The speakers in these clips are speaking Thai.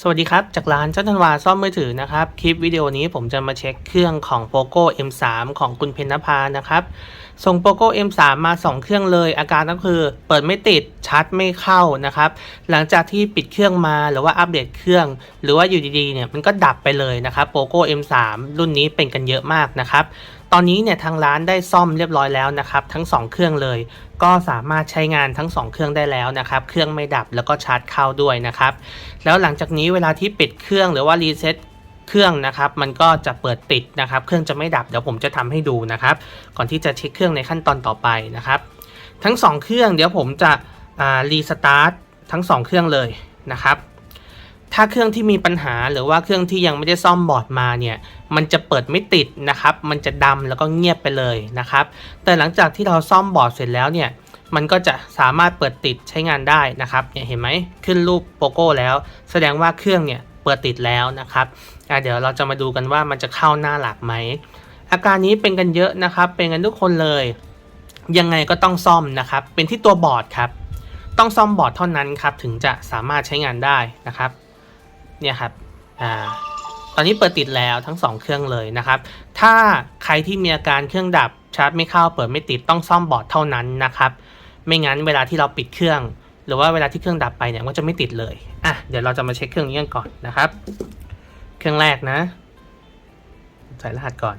สวัสดีครับ จากร้านเจ้าธันวาซ่อมมือถือนะครับ คลิปวิดีโอนี้ผมจะมาเช็คเครื่องของ POCO M3 ของคุณเพญนภานะครับ ส่ง POCO M3 มา 2 เครื่องเลย อาการก็คือเปิดไม่ติดชาร์จไม่เข้านะครับ หลังจากที่ปิดเครื่องมาหรือว่าอัปเดตเครื่อง หรือว่าอยู่ดีๆเนี่ยมันก็ดับไปเลยนะครับ POCO M3 รุ่นนี้เป็นกันเยอะมากนะครับ ตอนนี้เนี่ยทางร้านได้ซ่อมเรียบร้อยแล้วนะครับทั้ง 2 เครื่องเลย ก็สามารถใช้งานทั้ง 2 เครื่องได้แล้วนะครับเครื่องไม่ดับแล้วก็ชาร์จเข้าด้วยนะครับแล้วหลังจากนี้เวลาที่ปิดเครื่องหรือว่ารีเซ็ตเครื่องนะครับมันก็จะเปิดติดนะครับ เครื่องจะไม่ดับเดี๋ยวผมจะทำให้ดูนะครับ ก่อนที่จะเช็คเครื่องในขั้นตอนต่อไปนะครับ ทั้ง 2 เครื่องเดี๋ยวผมจะรีสตาร์ททั้ง 2 เครื่องเลยนะครับ ถ้าเครื่องที่มีปัญหาหรือว่าเครื่องที่ยังไม่ได้ซ่อมบอร์ดมาเนี่ย มันจะเปิดไม่ติดนะครับ มันจะดำแล้วก็เงียบไปเลยนะครับ แต่หลังจากที่เราซ่อมบอร์ดเสร็จแล้วเนี่ย มันก็จะสามารถเปิดติดใช้งานได้นะครับเนี่ยเห็นไหมขึ้นรูปโปโก้แล้ว แสดงว่าเครื่องเนี่ยเปิดติดแล้วนะครับเดี๋ยวเราจะมาดูกันว่ามันจะเข้าหน้าหลักไหม อาการนี้เป็นกันเยอะนะครับ เป็นกันทุกคนเลย ยังไงก็ต้องซ่อมนะครับ เป็นที่ตัวบอร์ดครับ ต้องซ่อมบอร์ดเท่านั้นครับ ถึงจะสามารถใช้งานได้นะครับ เนี่ยครับอ่าตอนนี้เปิดติดแล้วทั้ง 2 เครื่องเลยนะครับ ถ้าใครที่มีอาการเครื่องดับชาร์จไม่เข้าเปิดไม่ติดต้องซ่อมบอร์ดเท่านั้นนะครับ ไม่งั้นเวลาที่เราปิดเครื่อง หรือว่าเวลาที่เครื่องดับไปเนี่ยก็จะไม่ติดเลยอะเดี๋ยวเราจะมาเช็คเครื่องนี้กันก่อนนะครับ เครื่องแรกนะ ใส่รหัสก่อน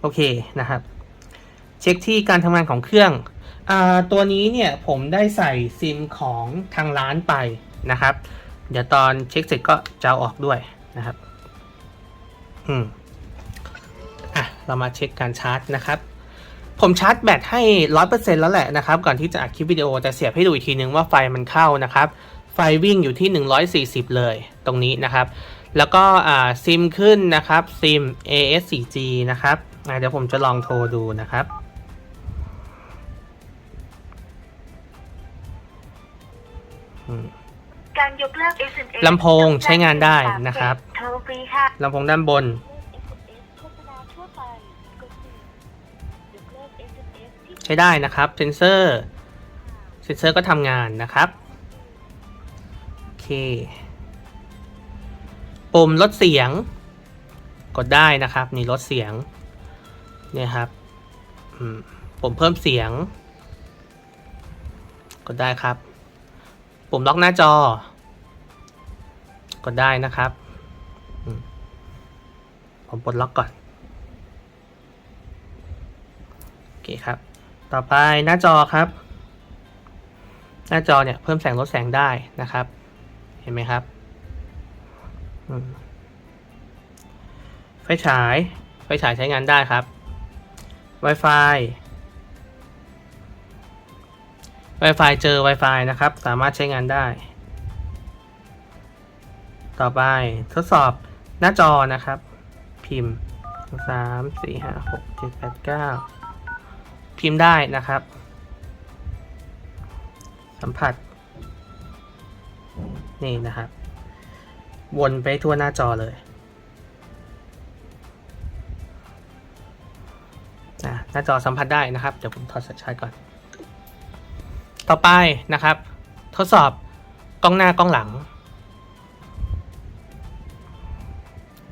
โอเคนะครับ เช็คที่การทำงานของเครื่องอ่าตัวนี้เนี่ยผมได้ใส่ซิมของทางร้านไปนะครับ เดี๋ยวตอนเช็คเสร็จก็จะเอาออกด้วยนะครับ อืม อะ เรามาเช็คการชาร์จนะครับ ผมชาร์จแบตให้ร้อยเปอร์เซ็นแล้วแหละนะครับ ก่อนที่จะอัดคลิปวิดีโอแต่เสียบให้ดูอีกทีนึงว่าไฟมันเข้านะครับ ไฟวิ่งอยู่ที่140เลย ตรงนี้นะครับ แล้วก็อ่าซิมขึ้นนะครับซิม AS4G นะครับอะเดี๋ยวผมจะลองโทรดูนะครับอืม การยกเลิก SMS ลำโพงใช้งานได้นะครับ โทรฟรีค่ะ ลำโพงด้านบน SMS โฆษณาทั่วไปกดหนึ่งยกเลิก SMS ที่ใช้ได้นะครับ เซนเซอร์ เซนเซอร์ก็ทำงานนะครับ โอเค ปุ่มลดเสียง กดได้นะครับ นี่ลดเสียง เนี่ยครับอืมปุ่มเพิ่มเสียง กดได้ครับ ปุ่มล็อกหน้าจอ กดได้นะครับ ผมปลดล็อกก่อน โอเคครับ ต่อไปหน้าจอครับ หน้าจอเนี่ยเพิ่มแสงลดแสงได้นะครับ เห็นไหมครับ ไฟฉาย ไฟฉายใช้งานได้ครับ Wi-Fi Wi-Fi เจอ Wi-Fi นะครับ สามารถใช้งานได้ ต่อไปทดสอบหน้าจอนะครับ พิมพ์สามสี่ห้าหกเจ็ดแปดเก้าพิมพ์ได้นะครับ สัมผัส นี่นะครับ วนไปทั่วหน้าจอเลยนะหน้าจอสัมผัสได้นะครับ เดี๋ยวผมถอดสายชาร์จก่อน ต่อไปนะครับ ทดสอบกล้องหน้ากล้องหลัง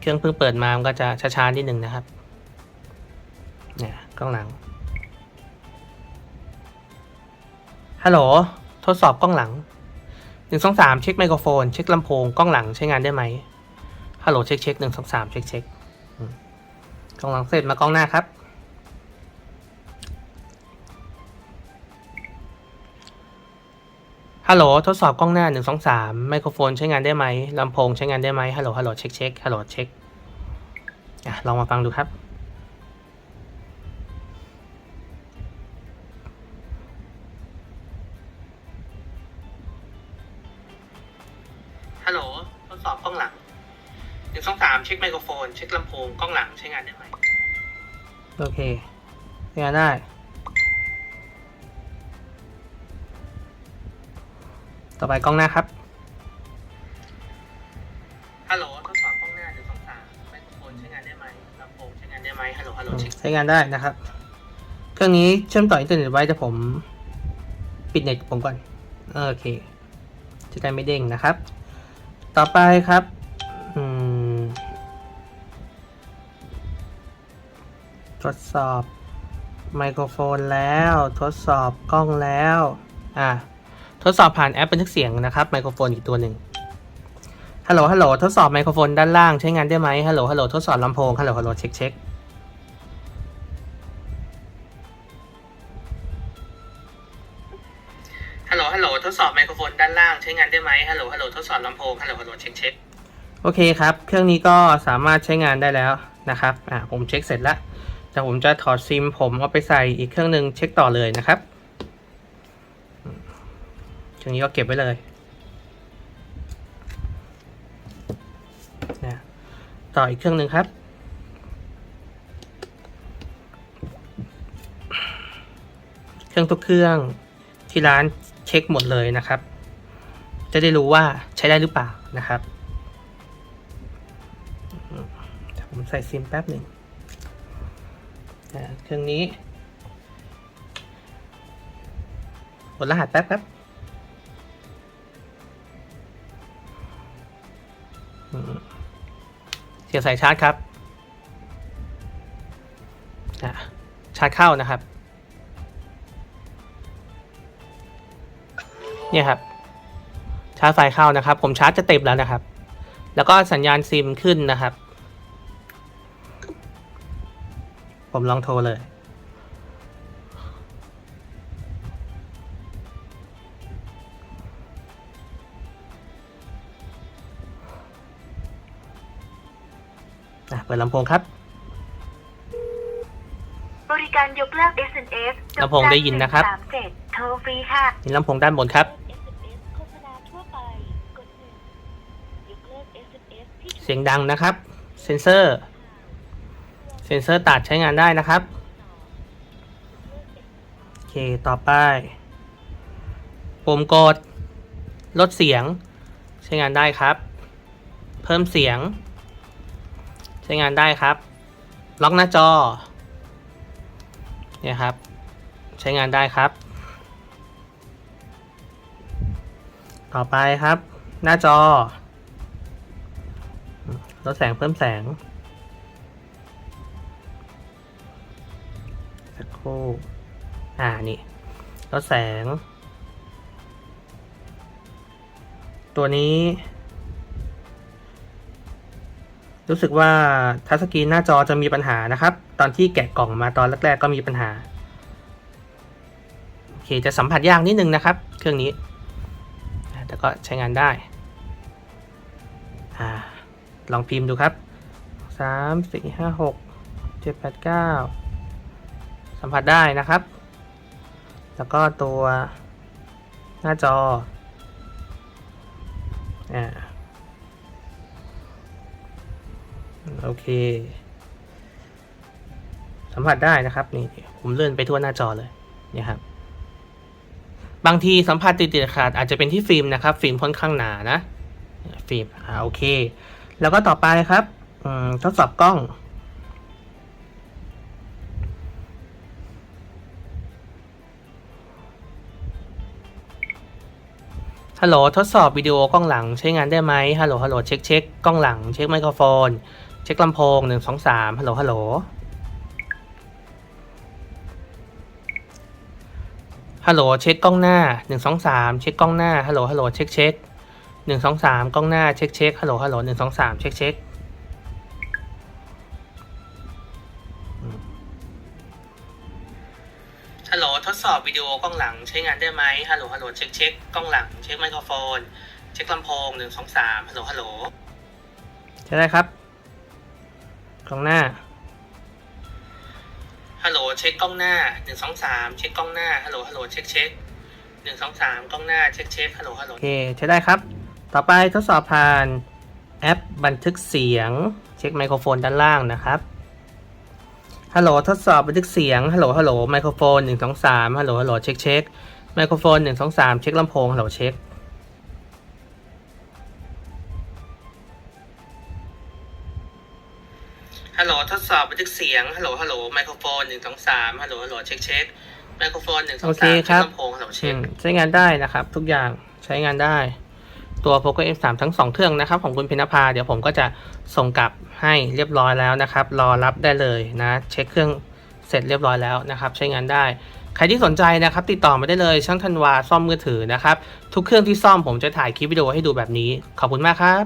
เครื่องเพิ่งเปิดมา มันก็จะช้าๆนิดนึงนะครับ เนี่ยกล้องหลัง ฮัลโหล ทดสอบกล้องหลังหนึ่งสองสามเช็คไมโครโฟน เช็คลำโพงกล้องหลังใช้งานได้ไหมฮัลโหลเช็คเช็คหนึ่งสองสามเช็คเช็คกล้องหลังเสร็จมากล้องหน้าครับ ฮัลโหลทดสอบกล้องหน้าหนึ่งสองสามไมโครโฟนใช้งานได้ไหมลำโพงใช้งานได้ไหมฮัลโหลฮัลโหลเช็คเช็คฮัลโหลเช็คอะลองมาฟังดูครับฮัลโหลทดสอบกล้องหลังหนึ่งสองสามเช็คไมโครโฟน เช็คลำโพงกล้องหลังใช้งานได้ไหมโอเคใช้งานได้ ต่อไปกล้องหน้าครับ ฮัลโหลทดสอบกล้องหน้าหนึ่งสองสามไมโครโฟนใช้งานได้ไหมลำโพงใช้งานได้ไหมฮัลโหลฮัลโหลใช้งานได้นะครับ เครื่องนี้เชื่อมต่ออินเทอร์เน็ตไว้แต่ผมปิดเน็ตผมก่อน โอเค จะได้ไม่เด้งนะครับ ต่อไปครับอืมทดสอบไมโครโฟนแล้ว ทดสอบกล้องแล้ว อะ ทดสอบผ่านแอปบันทึกเสียงนะครับไมโครโฟนอีกตัวหนึ่งฮัลโหลฮัลโหลทดสอบไมโครโฟนด้านล่างใช้งานได้ไหมฮัลโหลฮัลโหลทดสอบลำโพงฮัลโหลฮัลโหลเช็คเช็คฮัลโหลฮัลโหลทดสอบไมโครโฟนด้านล่างใช้งานได้ไหมฮัลโหลฮัลโหลทดสอบลำโพงฮัลโหลฮัลโหลเช็คเช็คโอเคครับ เครื่องนี้ก็สามารถใช้งานได้แล้วนะครับอ่าผมเช็คเสร็จแล้วแต่ผมจะถอดซิมผมเอาไปใส่อีกเครื่องหนึ่งเช็คต่อเลยนะครับ เครื่องนี้ก็เก็บไว้เลยนะต่ออีกเครื่องหนึ่งครับ เครื่องทุกเครื่องที่ร้านเช็คหมดเลยนะครับ จะได้รู้ว่าใช้ได้หรือเปล่านะครับผมใส่ซิมแป๊บหนึ่งเครื่องนี้กดรหัสแป๊บครับ เสียบสายชาร์จครับชาร์จเข้านะครับ เนี่ยครับ ชาร์จไฟเข้านะครับ ผมชาร์จจะเต็มแล้วนะครับ แล้วก็สัญญาณซิมขึ้นนะครับ ผมลองโทรเลย อะเปิดลำโพงครับบริการยกเลิก SMS ลำโพงได้ยินนะครับสามเจ็ดโทรฟรีค่ะนี่ลำโพงด้านบนครับ SMS โฆษณาทั่วไปกดหนึ่งยกเลิก SMS ที่ถูกเสียงดังนะครับ เซนเซอร์ เซนเซอร์ตัดใช้งานได้นะครับ โอเค ต่อไป ปุ่มกด ลดเสียง ใช้งานได้ครับ เพิ่มเสียงใช้งานได้ครับ ล็อกหน้าจอ เนี่ยครับ ใช้งานได้ครับ ต่อไปครับ หน้าจอลดแสงเพิ่มแสงสักครู่อ่านี่ลดแสง ตัวนี้ รู้สึกว่าทัชสกรีนหน้าจอจะมีปัญหานะครับ ตอนที่แกะกล่องมาตอนแรกๆก็มีปัญหาโอเคจะสัมผัสยากนิดนึงนะครับ เครื่องนี้ แต่ก็ใช้งานได้อลองพิมพ์ดูครับสามสี่ห้าหกเจ็ดแปดเก้าสัมผัสได้นะครับ แล้วก็ตัวหน้าจออ่า โอเค สัมผัสได้นะครับ นี่ผมเลื่อนไปทั่วหน้าจอเลยเนี่ยครับ บางทีสัมผัสติดๆขาดอาจจะเป็นที่ฟิล์มนะครับ ฟิล์มค่อนข้างหนานะ ฟิล์มอ่าโอเค แล้วก็ต่อไปครับทดสอบกล้องฮัลโหลทดสอบวิดีโอกล้องหลังใช้งานได้ไหมฮัลโหลฮัลโหลเช็คเช็คกล้องหลังเช็คไมโครโฟน เช็คลำโพงหนึ่งสองสามฮัลโหลฮัลโหลฮัลโหลเช็คกล้องหน้าหนึ่งสองสามเช็คกล้องหน้าฮัลโหลฮัลโหลเช็คเช็คหนึ่งสองสามกล้องหน้าเช็คเช็คฮัลโหลฮัลโหลหนึ่งสองสามเช็คเช็คฮัลโหลทดสอบวิดีโอกล้องหลังใช้งานได้ไหมฮัลโหลฮัลโหลเช็คเช็คกล้องหลังเช็คไมโครโฟน เช็คลำโพงหนึ่งสองสามฮัลโหลฮัลโหลใช่ได้ครับ กล้องหน้า ฮัลโหลเช็คกล้องหน้าหนึ่งสองสามเช็คกล้องหน้า ฮัลโหลฮัลโหลเช็คเช็คหนึ่งสองสามกล้องหน้าเช็คเช็คฮัลโหลฮัลโหล โอเคใช้ได้ครับ ต่อไปทดสอบผ่านแอปบันทึกเสียง เช็คไมโครโฟนด้านล่างนะครับ ฮัลโหลทดสอบบันทึกเสียง ฮัลโหลฮัลโหลไมโครโฟนหนึ่งสองสามฮัลโหลฮัลโหลเช็คเช็คไมโครโฟนหนึ่งสองสามเช็คลำโพงฮัลโหลเช็ค สอบบันทึกเสียง ฮัลโหล ฮัลโหล ไมโครโฟนหนึ่งสองสามฮัลโหล ฮัลโหล เช็คเช็คไมโครโฟนหนึ่งสองสามเช็คลำโพงฮัลโหลเช็คใช้งานได้นะครับ ทุกอย่างใช้งานได้ ตัว Poco M3 ทั้ง 2 เครื่องนะครับ ของคุณเพญนภา เดี๋ยวผมก็จะส่งกลับให้เรียบร้อยแล้วนะครับ รอรับได้เลยนะ เช็คเครื่องเสร็จเรียบร้อยแล้วนะครับ ใช้งานได้ ใครที่สนใจนะครับ ติดต่อมาได้เลยช่างธันวาซ่อมมือถือนะครับ ทุกเครื่องที่ซ่อมผมจะถ่ายคลิปวิดีโอให้ดูแบบนี้ ขอบคุณมากครับ